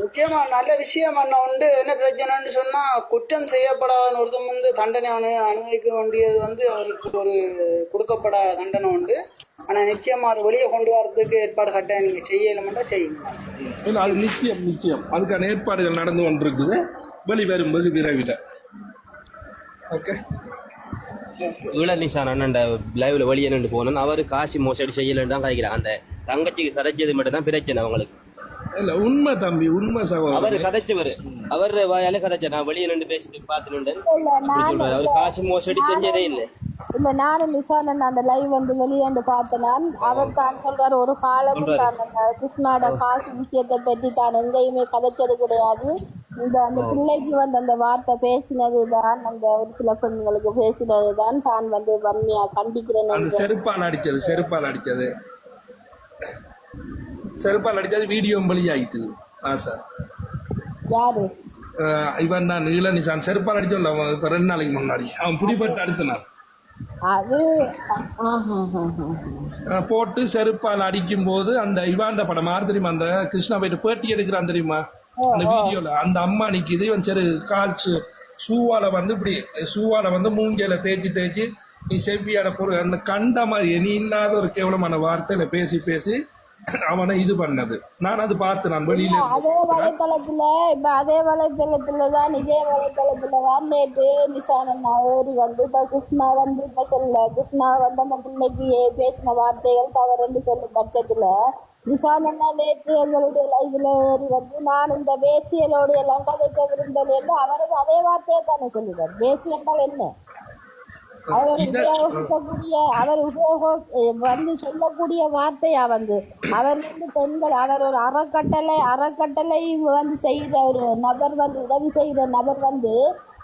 முக்கியமா நல்ல விஷயம் என்ன உண்டு என்ன பிரச்சனைன்னு சொன்னா குற்றம் செய்யப்படாத ஒருத்தன் வந்து தண்டனை அனு அனுபவிக்க வேண்டியது வந்து அவருக்கு ஒரு கொடுக்கப்படாத தண்டனை உண்டு. ஆனா நிச்சயமா அது வெளியே கொண்டு வரதுக்கு ஏற்பாடு கட்டாயம் நீங்க செய்யணும்னா செய்யுங்க. அது நிச்சயம் நிச்சயம். அதுக்கான ஏற்பாடுகள் நடந்து கொண்டிருக்குது. வெளிவரும் வெகு விரைவில். ஓகே ஈழநிசான் அண்ணன் லைவ்ல வெளியே நின்று போனோம். அவர் காசு மோசடி செய்யலன்னு தான் கதைக்கிறாங்க அந்த தங்கச்சிக்கு கதைச்சது மட்டும் தான் பிரச்சனை அவங்களுக்கு. இல்லை உண்மை தம்பி உண்மை அவர் சகோதரர் கதைச்சவர். அவர் வாயால கதைச்ச நான் வெளியே நின்று பேசிட்டு நான் அவர் காசு மோசடி செஞ்சதே இல்லை. இல்ல நானும் நிஷானன் அந்த லைவ் வந்து வெளியாண்டு பார்த்தேன். நான் அவர் தான் சொல்றாரு ஒரு அந்த கிருஷ்ணாட காசு விஷயத்தை பற்றி தான் எங்கேயுமே கதைச்சது கிடையாது. இந்த அந்த பிள்ளைக்கு வந்து அந்த வார்த்தை பேசினது தான் அந்த ஒரு சில பெண்களுக்கு பேசினது தான் தான் வந்து வன்மையா கண்டிக்கிறேன் அந்த செருப்பால் அடிச்சது செருப்பால் அடிச்சது. செருப்பால் அடிச்சது வீடியோ வெளியாயிட்டு. ஆ சார். யாரு? இவன் தான் நீலநிசான் செருப்பால் அடிச்சோம்ல அவன் இப்போ ரெண்டு நாளைக்கு முன்னாடி. அவன் பிடிபட்டு அடுத்த நாள் அது போட்டு செருப்பால் அடிக்கும் போது அந்த இவாண்ட படம் யார் தெரியுமா அந்த கிருஷ்ணா போயிட்டு பேட்டி எடுக்கிறான் தெரியுமா? அந்த வீடியோல. அந்த அம்மா நிக்குது இவன் சரி கால் சு- ஷூவால வந்து இப்படி ஷூவால வந்து மூஞ்சியில தேய்ச்சி தேய்ச்சி நீ செவ்வியான பொருள் அந்த கண்ட மாதிரி நீ இல்லாத ஒரு கேவலமான வார்த்தையில பேசி பேசி அவனை இது பண்ணது. நான் அது பார்த்து நான் வெளியில அதே வலைத்தளத்துல இப்ப அதே வலைத்தளத்துல தான் இதே வலைத்தளத்துல தான் நேற்று நிஷானன் ஏறி வந்து இப்ப கிருஷ்ணா வந்து இப்ப சொல்ல கிருஷ்ணா வந்து அந்த பிள்ளைக்கு ஏ- பேசின வார்த்தைகள் தவறுன்னு சொல்லும் பட்சத்துல நிஷானன் நேற்று எங்களுடைய லைவ்ல ஏறி வந்து நான் இந்த பேசியலோடு எல்லாம் கதைக்க விரும்பல அவரும் அதே வார்த்தையை தானே சொல்லுவார். பேசி என்றால் என்ன? அவர் உபயோகிக்கக்கூடிய அவர் உபயோக வந்து சொல்லக்கூடிய வார்த்தையா வந்து அவர் வந்து பெண்கள் அவர் ஒரு அறக்கட்டளை அறக்கட்டளை வந்து செய்த ஒரு நபர் வந்து உதவி செய்த நபர் வந்து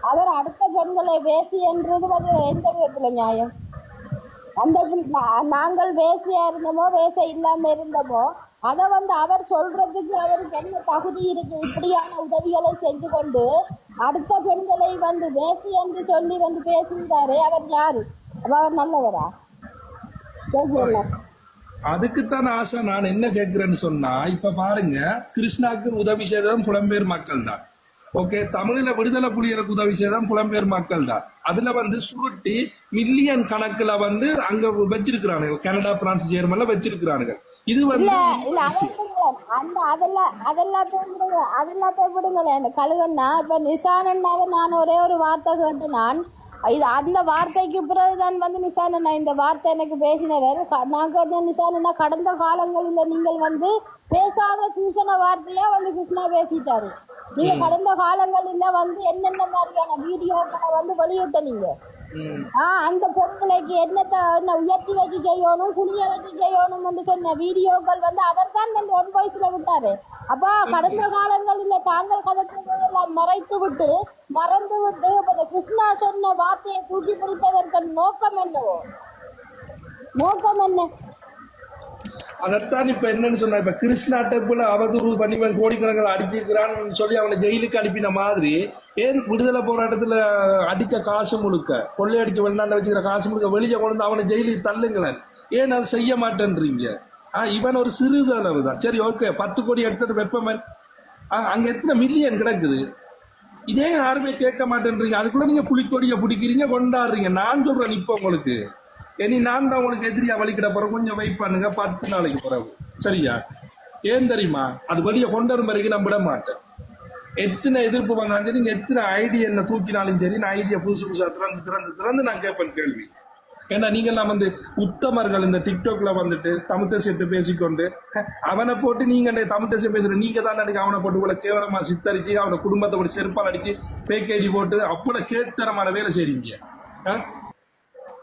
அவர் அடுத்த பெண்களை வேசி என்றது வந்து எந்த விதத்துல நியாயம்? அந்த நாங்கள் வேசியா இருந்தோமோ வேச இல்லாம இருந்தோமோ அதை வந்து அவர் சொல்றதுக்கு அவருக்கு என்ன தகுதி இருக்கு? இப்படியான உதவிகளை செஞ்சு கொண்டு அடுத்த பெண்களை வந்து வேசி என்று சொல்லி வந்து பேசியிருந்தாரு அவர் யாரு? அவர் நல்லவரா? கேக்குறேன் அதுக்குத்தான் ஆசை நான் என்ன கேட்கிறேன்னு சொன்னா இப்ப பாருங்க கிருஷ்ணாக்கு உதவி செய்ததும் புலம்பெயர் மக்கள் தான் ஓகே தமிழ்ல விடுதலை புலிகளுக்கு உதவி செய்ததும் புலம்பெயர் மக்கள் தான். அதுல வந்து சுருட்டி மில்லியன் கணக்குல வந்து அங்க வச்சிருக்கிறானுங்க. Canada France ஜெர்மன்ல வச்சிருக்கிறானுங்க. இது வந்து. அந்த அதெல்லாம் அதெல்லாத்தையும் விடுங்க. அதெல்லாத்தையும் விடுங்களேன் இந்த கழுகண்ணா இப்ப நிஷானண்ணாவை நான் ஒரே ஒரு வார்த்தை கேட்டு நான் இது அந்த வார்த்தைக்கு பிறகுதான் வந்து நிஷானண்ணா இந்த வார்த்தை எனக்கு பேசினவர் நான் கேட்ட நிஷானண்ணா கடந்த காலங்களில் நீங்கள் வந்து பேசாத தூஷண வார்த்தையா? வந்து கிருஷ்ணா பேசிட்டாரு. நீங்க கடந்த காலங்களில் வந்து என்னென்ன மாதிரியான வீடியோக்களை வந்து வெளியிட்ட நீங்க ம், ஆ அந்த பொம்பளைக்கு என்னத்த என்ன உயர்த்தி வச்சு செய்யணும் குனிய வச்சு செய்யணும் என்று சொன்ன வீடியோக்கள் வந்து அவர் தான் வந்து ஒன் வாய்ஸ்ல விட்டாரு. அப்ப கடந்த காலங்களில் தாங்கள் கதைச்சதை எல்லாம் மறைத்து விட்டு மறந்து விட்டு இப்ப இந்த கிருஷ்ணா சொன்ன வார்த்தையை தூக்கி பிடித்ததற்கு நோக்கம் என்னவோ? நோக்கம் என்ன? அதைத்தான் இப்ப என்னன்னு சொன்னா இப்ப கிருஷ்ணா டெம்பிள் அவதூறு பண்ணி இவன் கோடிக்கணக்கில் அடிச்சிருக்கிறான்னு சொல்லி அவனை ஜெயிலுக்கு அனுப்பின மாதிரி ஏன் விடுதலை போராட்டத்துல அடிக்க காசு முழுக்க கொள்ளையடிக்க வெளிநாட்டில் வச்சுக்கிற காசு முழுக்க வெளியே கொண்டு வந்து அவனை ஜெயிலுக்கு தள்ளுங்களேன். ஏன் அதை செய்ய மாட்டேன்றீங்க? ஆ இவன் ஒரு சிறுதளவு தான் சரி ஓகே பத்து கோடி எடுத்துட்டு வெப்பமன் ஆ, அங்க எத்தனை மில்லியன் கிடக்குது? இதே யாருமே கேட்க மாட்டேன்றீங்க. அதுக்குள்ள நீங்க புலிக்கொடியை பிடிக்கிறீங்க கொண்டாடுறீங்க. நான் சொல்றேன் இப்போ உங்களுக்கு. இனி நான் தான் உங்களுக்கு எதிரியா வலிக்கிட போறேன். கொஞ்சம் வெயிட் பண்ணுங்க பத்து நாளைக்கு பிறகு சரியா? ஏன் தெரியுமா? அது வெளியே கொண்டு வரும் வரைக்கும் நான் விட மாட்டேன். எத்தனை எதிர்ப்பு வந்தாலும் சரி நீங்கள் எத்தனை ஐடியா என்ன தூக்கினாலும் சரி நான் ஐடியா புதுசு புதுசாக திறந்து திறந்து திறந்து நான் கேட்பேன் கேள்வி. ஏன்னா நீங்கெல்லாம் வந்து உத்தமர்கள் இந்த டிக்டாக்ல வந்துட்டு தமிழ் தேசியத்தை பேசிக்கொண்டு அவனை போட்டு நீங்க தமிழ் தேசியம் பேசுற நீங்க தான் எனக்கு அவனை போட்டு உள்ள கேவலமா சித்தரிச்சு அவனை குடும்பத்தை போட்டு செருப்பால் அடிச்சு பேக்கேடி போட்டு அவ்வளவு கேட்டரமான வேலை செய்றீங்க.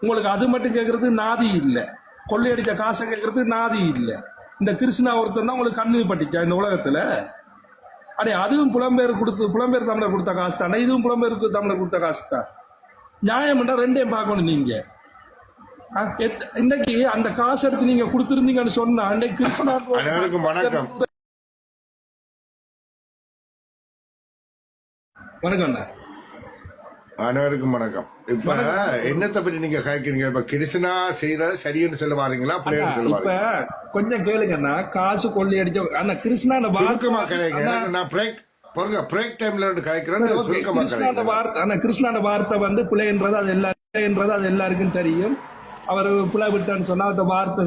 உங்களுக்கு அது மட்டும் கேட்கறது நாதி இல்லை. கொள்ளையடிச்ச காசை கேட்கறது நாதி இல்லை. இந்த கிருஷ்ணா ஒருத்தன் தான் உங்களுக்கு கண்ணு பட்டுச்சா இந்த உலகத்துல? அடே அதுவும் புலம்பெயர் கொடுத்து புலம்பெயர் தமிழர் கொடுத்த காசு தான்? இதுவும் புலம்பெயருக்கு தமிழர் கொடுத்த காசு தான். நியாயம் என்றா ரெண்டையும் பார்க்கணும் நீங்க. ஆ, எத்- இன்னைக்கு அந்த காசு எடுத்து நீங்க கொடுத்துருந்தீங்கன்னு சொன்னா அன்னைக்கு கிருஷ்ணா அனைவருக்கும் வணக்கம். வணக்கம் அனைவருக்கும் வணக்கம். இப்ப என்னத்தை பத்தி நீங்க கேட்கிறீங்க இப்ப கிருஷ்ணா செய்தது சரின்னு சொல்ல வாரீங்களா? பிள்ளைன்னு சொல்ல இப்ப கொஞ்சம் கேளுங்கண்ணா. காசு கொள்ளையடிச்ச அண்ணா கிருஷ்ணான சுருக்கமா கதைங்க எனக்கு நான் பிரேக் பாருங்க பிரேக் டைம்ல இருந்து கதைக்கிறேன் சுருக்கமா கிருஷ்ணாண்ட கதைங்க வார்த்தை ஆனா கிருஷ்ணாண்ட வார்த்தை வந்து பிள்ளைன்றது அது எல்லா பிள்ளைன்றது அது எல்லாருக்கும் தெரியும். அவர் பிள்ளை விட்டான்னு சொன்னா அந்த வார்த்தை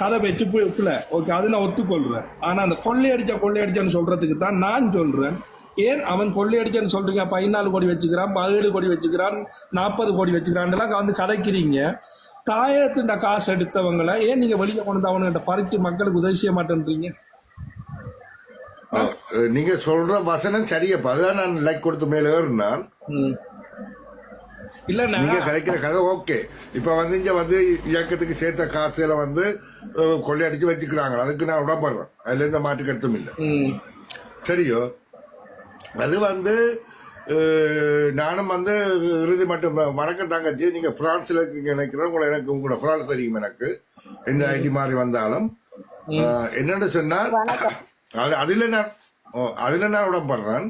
கதை வச்சு பிள்ளை ஓகே அது நான் ஒத்துக்கொள்றேன். ஆனா அந்த கொள்ளையடிச்ச கொள்ளையடிச்சான்னு சொல்றதுக்கு தான் நான் சொல்றேன். ஏன் அவன் கொள்ளையடிச்சான்னு சொல்றீங்க? பதினாலு கோடி வச்சுக்கிறான் பதினேழு கோடி வச்சுக்கிறான் நாற்பது கோடி வச்சுக்கிறான்லாம் வந்து கதைக்கிறீங்க. தாயத்தின் காசு எடுத்தவங்களை ஏன் நீங்க வெளியே கொண்டு வந்து அவனுகிட்ட பறிச்சு மக்களுக்கு உதவி செய்ய மாட்டேன்றீங்க? அஹ், நீங்க சொல்ற வசனம் சரியப்பா. அதுதான் நான் லைக் கொடுத்து மேல ம். இல்லண்ணா. நீங்க கதைக்கிற கதை ஓகே. இப்ப வந்து இங்க வந்து இயக்கத்துக்கு சேர்த்த காசுல வந்து கொள்ளையடிச்சு வச்சுக்கிறாங்க. அதுக்கு நான் உடம்படுறேன் அதுல எந்த மாற்று கருத்தும் இல்லை சரியோ? அது வந்து நானும் வந்து இறுதி மட்டும் வணக்கம் தங்கச்சி. நீங்க பிரான்ஸ்ல இருக்கீங்க நினைக்கிறேன். உங்களை எனக்கு உங்களோட பிரான்ஸ் தெரியும் எனக்கு. எந்த ஐடி மாதிரி வந்தாலும். என்னன்னு சொன்னால் அது அதுல நான் அதுல நான் உடம்படுறேன்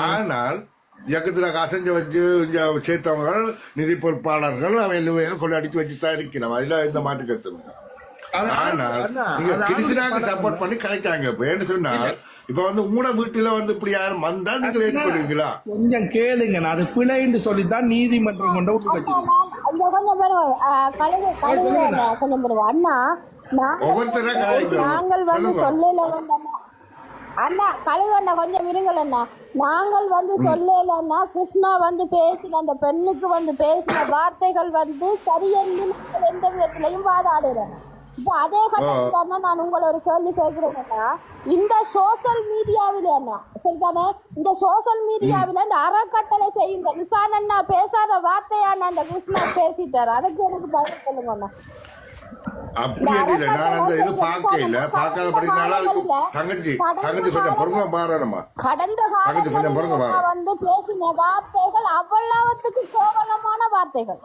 ஆனால் இயக்கத்துல காசஞ்ச வச்சு சேர்த்தவங்க நிதி பொறுப்பாளர்கள் அவன் கொள்ளையடிச்சு வச்சு தான் இருக்கிறோம். அதுல எந்த மாற்று அது- ஆனால் அண்ணா, நீங்க அது கிருஷ்ணாக்கு ஆளுநர் சப்போர்ட் பண்ணி கலைக்காங்க இப்ப ஏன்னு சொன்னால் இப்ப வந்து உங்களோட வீட்டுல வந்து இப்படி யாரும் வந்தா நீங்க ஏற்றுக்கொள்வீங்களா கொஞ்சம் கேளுங்க. நான் அது பிழைன்னு சொல்லித்தான் நீதிமன்றம் கொண்டு கொஞ்சம் கொஞ்சம் பாருங்க அண்ணா. நாங்கள் வந்து. சொல்லல வந்து அண்ணா. அண்ணா கழுகு அண்ணா கொஞ்சம் இருங்கள் அண்ணா. நாங்கள் வந்து சொல்லலன்னா கிருஷ்ணா வந்து பேசின அந்த பெண்ணுக்கு வந்து பேசின வார்த்தைகள் வந்து சரியென்று நாங்கள் எந்த விதத்திலையும் வாதாடுறோம் இப்போ அதே கட்டத்துல அண்ணா நான் உங்களை ஒரு கேள்வி கேட்கிறேன்னா இந்த சோஷியல் மீடியாவில அண்ணா சரிதானே? இந்த சோஷியல் மீடியாவில இந்த அறக்கட்டளை செய்யுங்க நிசான் அண்ணா பேசாத வார்த்தையான அந்த கிருஷ்ணா பேசிட்டாரு? அதுக்கு எனக்கு பதில் சொல்லுங்க அண்ணா. அப்படி இல்ல நான் அந்த இது பார்க்க இல்ல. பார்க்காத படிக்கனால அதுக்கு தங்கச்சி தங்கச்சி கொஞ்சம் பொறுங்க பாருமா கடந்த தங்கச்சி கொஞ்சம் பொறுங்க பாரு. வந்து பேசின வார்த்தைகள் அவ்வளவுத்துக்கு கேவலமான வார்த்தைகள்.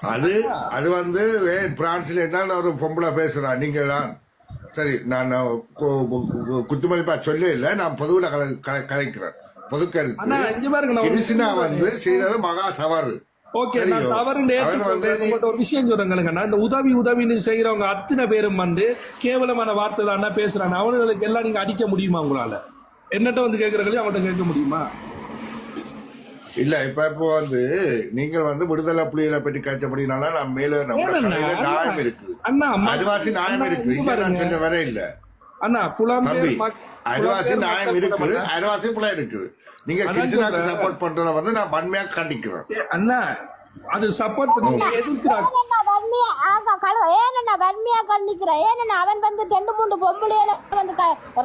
அது அது வந்து வே- பிரான்ஸ்ல தான் ஒரு பொம்பளை பேசுறா. நீங்க தான் சரி நான் குத்துமதிப்பா சொல்ல இல்ல. நான் பொதுவில் கலை- கலை- கலைக்கிறேன். பொது கிருஷ்ணா விஷயம் வந்து செய்தது மகா தவறு. ஒரு விஷயம் சொல்றேங்களுங்கண்ணா இந்த உதவி உதவின்னு செய்யறவங்க அத்தனை பேரும் வந்து கேவலமான வார்த்தைகள் அண்ணா பேசுறாங்க. அவனுங்களுக்கு எல்லாம் நீங்க அடிக்க முடியுமா உங்களால? என்னட்ட வந்து கேட்கறவங்களையும் அவங்கள்ட்ட கேட்க முடியுமா? இல்ல இப்ப இப்போ வந்து நீங்கள் வந்து விடுதலை புலிகளை பற்றி கழிச்சபடினால நான் மேல நியாயம் அம்மா- அதுவாசி நியாயம் அண்ணா, இருக்குது இங்க நான். சொல்ல வர இல்ல. அண்ணா புலம்பெயர் தம்பி அதுவாசி நியாயம் கூட்டமா- அதுவாசி புல இருக்குது நீங்க சொல்றேன். சப்போர்ட் பண்றத வந்து நான் வன்மையா கண்டிக்கிறேன். அண்ணா அது சப்போர்ட் பண்ணி எதிர்க்கிறாங்க ஏனண்ணா வன்மையா? ஆகா கழுவ ஏனண்ணா வன்மையா கண்டிக்கிற? ஏனண்ணா அவன் வந்து ரெண்டு மூணு பொம்பளையில வந்து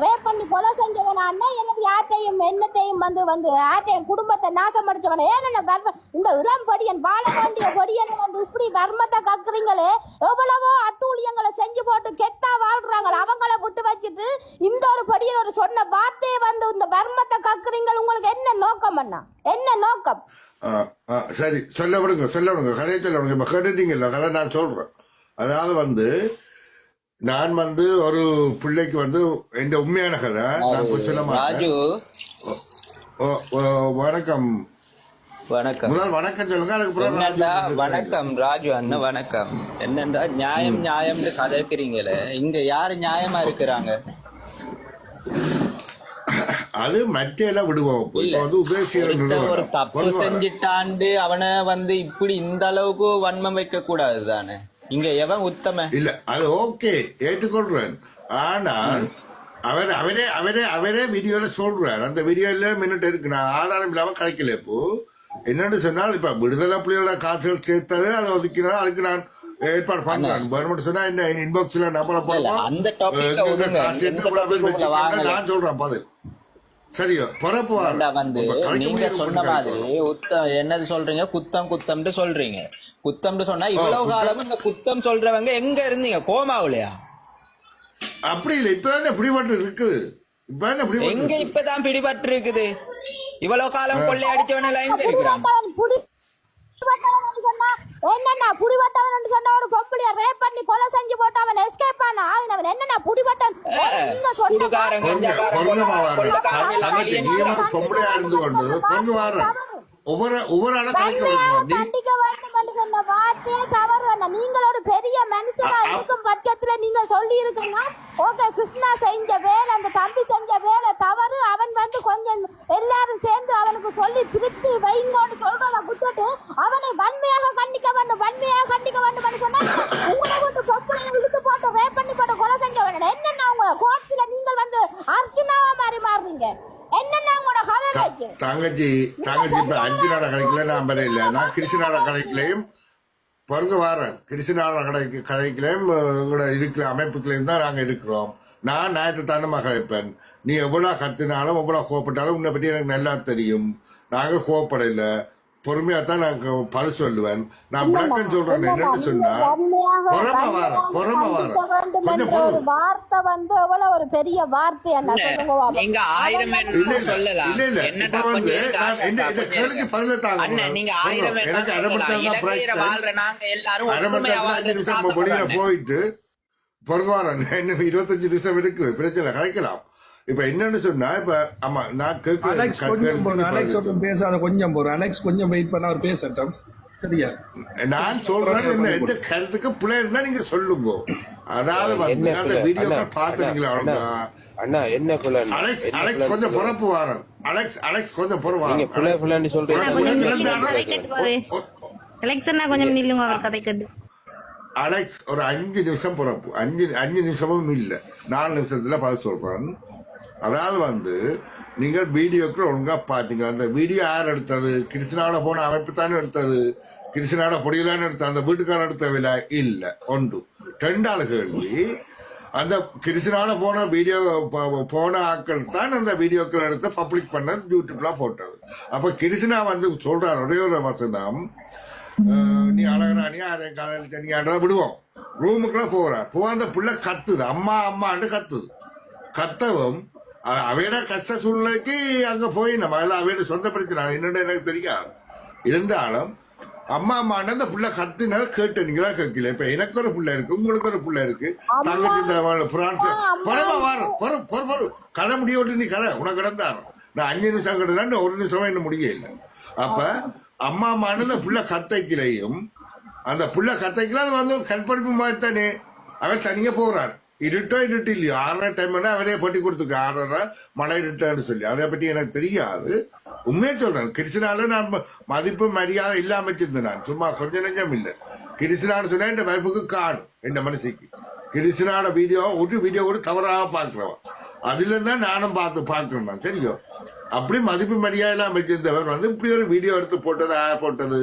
ரேப் பண்ணி கொலை செஞ்சவன் அண்ணா எனது யார்ட்டையும் என்னத்தையும் வந்து வந்து யார்ட்டையும் குடும்பத்தை நாசமடிச்சவன் ஏனண்ணா வர்ம இந்த இளம் படியன் வாழ வேண்டிய படியனை வந்து இப்படி வர்மத்தை கக்குறீங்களே? எவ்வளவோ அட்டூழியங்களை செஞ்சு போட்டு கெத்தா வாழ்றாங்க அவங்கள விட்டு வச்சுட்டு இந்த ஒரு படியன் ஒரு சொன்ன வார்த்தையை வந்து இந்த வர்மத்தை கக்குறீங்க உங்களுக்கு என்ன நோக்கம் அண்ணா? என்ன நோக்கம்? சரி சொல்ல விடுங்க சொல்ல விடுங்க. கதையை சொல்ல விடுங்க. இப்ப கேட்டுட்டீங்கல்ல கதை நான் சொல்றேன். அதாவது வந்து நான் வந்து ஒரு பிள்ளைக்கு வந்து என் உண்மையான கதை நான் சொல்ல மாட்டேன். வணக்கம். வணக்கம். முதல் வணக்கம் சொல்லுங்க ராஜு வணக்கம் ராஜு அண்ணன் வணக்கம். என்னண்டா நியாயம் நியாயம்னு கதைக்கிறீங்களே இங்க யாரு நியாயமா இருக்கிறாங்க? அது மற்ற எல்லாம் விடுவோம். இப்போ. வந்து உபேசியர் செஞ்சுட்டாண்டு அவனை வந்து இப்படி இந்த அளவுக்கு வன்மம் வைக்க கூடாது தானே இங்க எவன் உத்தம? இல்ல அது ஓகே ஏற்றுக்கொள்றேன். ஆனால் அவர் அவரே அவரே அவரே வீடியோல சொல்றார். அந்த வீடியோல மினிட் இருக்கு. நான் ஆதாரம் இல்லாம கதைக்கல இப்போ. என்னன்னு சொன்னால் இப்ப விடுதலை புலிகளோட காசுகள் சேர்த்தது அதை ஒதுக்கினால் அதுக்கு நான் ஏற்பாடு கவர்மெண்ட் சொன்னா இந்த இன்பாக்ஸ்ல நம்பரை போடுவோம் அந்த. காசு சேர்த்து. நான் சொல்றேன் பதில். சரியோ வந்து நீங்க சொன்ன மாதிரி என்னது சொல்றீங்க? குத்தம் குத்தம்னு சொல்றீங்க. குத்தம்னு சொன்னா இவ்வளவு காலம் இந்த குத்தம் சொல்றவங்க எங்க இருந்தீங்க? கோமாவுலையா? அப்படி இல்லை இப்பதானே பிடிபட்டு இருக்குது. இப்பதானே எங்க இப்பதான் பிடிபட்டு இருக்குது? இவ்வளவு காலம் கொள்ளையடிச்சவன் எல்லாம் எங்க இருக்கிறான்? என்னண்ணா புடிவட்டவன் சொன்னா ஒரு பொம்பளைய ரேப் பண்ணி கொலை செஞ்சு போட்டு அவன் எஸ்கேப் ஆனா? அவன் என்னண்ணா புடிவட்டன் நீங்க சொன்ன பொம்பளையா இருந்து கொண்டு பொங்க வாரேன் ஒவ்வொரு ஒவ்வொரு ஆளை கலைக்க சொன்ன வார்த்தையே தவறு அண்ணா. நீங்கள் ஒரு பெரிய மனுஷனா இருக்கும் பட்சத்துல நீங்க சொல்லி இருக்கீங்க ஓகே கிருஷ்ணா செஞ்ச வேலை அந்த தம்பி செஞ்ச வேலை தவறு அவன் வந்து கொஞ்சம் எல்லாரும் சேர்ந்து அவனுக்கு சொல்லி திருத்தி வைங்கன்னு சொல்றத விட்டுட்டு அவனை வன்மையாக கண்டிக்க வேண்டும் வன்மையாக கண்டிக்க வேண்டும் என்று சொன்னா உங்களை போட்டு பொம்பளை இழுத்து போட்டு ரேப் பண்ணி போட்டு கொலை செஞ்ச வேண்டும் என்னன்னா உங்களை கோர்ட்ஸ்ல நீங்கள் வந்து அர்ஜுனாவா மாறி மாறுறீங்க என்னன்னா உங்களோட கதை த- வச்சு தங்கச்சி தங்கச்சி இப்ப அஞ்சு நாட நான் வர இல்ல. நான் கிருஷ்ணாட கடைக்குலையும் பிறகு வரேன். கிருஷ்ணாட கடைக்கு கதைக்குலையும் உங்களோட இருக்கிற அமைப்புகளையும் தான் நாங்க இருக்கிறோம். நான் ஞாயிற்று தானமா கதைப்பேன் நீ எவ்வளவு கத்துனாலும் எவ்வளவு கோவப்பட்டாலும் உன்னை பற்றி எனக்கு நல்லா தெரியும். நாங்க கோவப்படல. பொறுமையா தான் நான் பதில் சொல்லுவேன். நான் விளக்கம் சொல்றேன் என்னன்னு சொன்னா பொறம வாரம் பொறம வாரம் கொஞ்சம் வார்த்தை வந்து எவ்வளவு ஒரு பெரிய வார்த்தை. நீங்க ஆயிரம் இல்ல வேணும்னு இல்ல சொல்லலாம். இல்ல இல்ல. என்னடா இப்ப வந்து என்ன இந்த இருக்கா. பதில தாங்க நீங்க ஆயிரம் எனக்கு. அடம்பிடிச்சா வாழ்ற நாங்க எல்லாரும் அடம்பிடிச்சா நிமிஷம் வெளியில. போயிட்டு பொறுவாரம் இன்னும் இருபத்தஞ்சு நிமிஷம் இருக்குது பிரச்சனை கலைக்கலாம். இப்ப என்னன்னு சொன்னா இப்ப ஆமா நான் அலெக்ஸ் கொஞ்சம் போறேன் அலெக்ஸ் பேசாத கொஞ்சம் போறேன் அலெக்ஸ் கொஞ்சம் வெயிட் பண்ண அவர் பேசட்டும். சரியா? நான் சொல்றேன் என்ன எந்த கருத்துக்கு பிள்ளை இருந்தா நீங்க சொல்லுங்க. அதாவது வந்து அந்த? வீடியோ அண்ணா, பாத்துட்டீங்களா அண்ணா, அவ்வளவுதான். அண்ணா என்ன புலன் அலெக்ஸ் அலெக்ஸ் கொஞ்சம். பொறப்பு வாரன் அலெக்ஸ் அலெக்ஸ் கொஞ்சம் பொறு நீங்க புல வாரம் புலன்னு சொல்றீங்க. கொஞ்சம் புலன்னு நில்லுங்க. சொல்றீங்க. எலெக்ஷன்னா கொஞ்சம் நில்லுங்க அவர் கதைக்கிறது அலெக்ஸ் ஒரு அஞ்சு நிமிஷம் பிறப்பு. அஞ்சு அஞ்சு நிமிஷமும் இல்ல. நாலு நிமிஷத்துல பதில் சொல்றேன். அதாவது வந்து நீங்கள் வீடியோக்கு ஒழுங்காக பார்த்தீங்க அந்த வீடியோ யார் எடுத்தது? கிருஷ்ணாவோட போன அமைப்பு தானே எடுத்தது? கிருஷ்ணாவோட பொடியலான எடுத்த அந்த வீட்டுக்காரன் எடுத்தவில இல்லை. ஒன்று. ரெண்டாவது கேள்வி அந்த கிருஷ்ணாவோட போன வீடியோ போன ஆட்கள் தான் அந்த வீடியோக்கள் எடுத்து பப்ளிக் பண்ண யூடியூப்லாம் போட்டது. அப்போ கிருஷ்ணா வந்து சொல்கிறார் ஒரே ஒரு வசனம். நீ அழகராணியா அதை காலையில் தனியாண்டா விடுவோம். ரூமுக்குள்ள போகிறார் போக அந்த பிள்ளை கத்துது. அம்மா அம்மாண்டு கத்துது. கத்தவும் அவையோட கஷ்ட சூழ்நிலைக்கு அங்க போய் நம்ம எல்லாம் அவையோட சொந்த பிரச்சனை என்னன்னு எனக்கு தெரியாது இருந்தாலும் அம்மா அம்மாண்டு அந்த புள்ள கத்துனால கேட்டு நீங்களா கேட்கல. இப்ப எனக்கு ஒரு புள்ள இருக்கு உங்களுக்கு ஒரு புள்ள இருக்கு. தங்கச்சி இந்த பிரான்ஸ் பொறமா வாரம் பொறு பொறு பொறு. கதை முடிய விட்டு நீ கதை உனக்கு கிடந்தாரம் நான் அஞ்சு நிமிஷம் கிடந்தா ஒரு நிமிஷமா என்ன முடிய இல்லை. அப்ப அம்மா அம்மானு அந்த புள்ள கத்தைக்கிலையும் அந்த புள்ள கத்தைக்கல அது வந்து ஒரு கற்பழிப்பு மாதிரி தானே. அவன் தனியா போறான். இருட்டோ இருட்டு இல்லையோ? ஆறரை டைம் அவரே போட்டி கொடுத்துருக்கு ஆறரை மழை இருட்டான்னு சொல்லி. அதை பற்றி எனக்கு தெரியாது. உண்மையை சொல்றேன். கிருஷ்ணால நான் மதிப்பு மரியாதை இல்லாம வச்சிருந்தேன் நான். சும்மா கொஞ்ச நெஞ்சம் இல்லை. கிருஷ்ணான்னு சொன்னா என் வைஃபுக்கு காணும் என் மனசுக்கு. கிருஷ்ணாட வீடியோ ஒரு வீடியோ கூட தவறாக பார்க்குறவன். அதுல தான் நானும் பார்த்து பார்க்கணும் நான். தெரியும் அப்படி மதிப்பு மரியாதையெல்லாம் வச்சிருந்தவர் வந்து இப்படி ஒரு வீடியோ எடுத்து போட்டது ஆ போட்டது.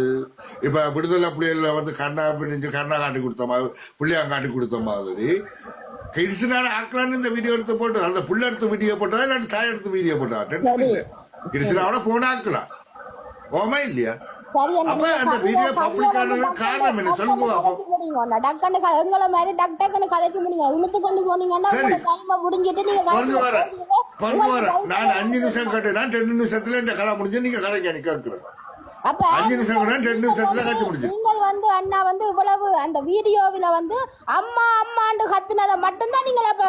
இப்போ விடுதலை புள்ளியில வந்து கண்ணா பிடிஞ்சு கண்ணா காட்டி கொடுத்த மாதிரி பிள்ளையாங்க காட்டி கொடுத்த மாதிரி. கிருஷ்ணாட ஆக்கலான்னு இந்த வீடியோ எடுத்து போட்டது அந்த புள்ள எடுத்து வீடியோ போட்டதா இல்லாட்டி தாய் எடுத்து வீடியோ போட்டா கிருஷ்ணாவோட போன ஆக்கலாம் ஓமா இல்லையா? எங்களை மாதிரி டக் டக்குன்னு கதைச்சு முடியுங்க. இழுத்து கொண்டு போனீங்கன்னா அ முடிஞ்சிட்டு நீங்க நான் அஞ்சு நிமிஷம் கேட்டேன். ரெண்டு நிமிஷத்துல இந்த கதை முடிஞ்சு நீங்க கதைக்கு எனக்கு கேட்கிறேன் அப்ப அஞ்சு நிமிஷம் கூட ரெண்டு நிமிஷத்துல கதைச்சு முடிஞ்சு நீங்கள் வந்து அண்ணா வந்து இவ்வளவு அந்த வீடியோவில வந்து அம்மா அம்மாண்டு கத்துனதை மட்டும்தான் நீங்கள் அப்ப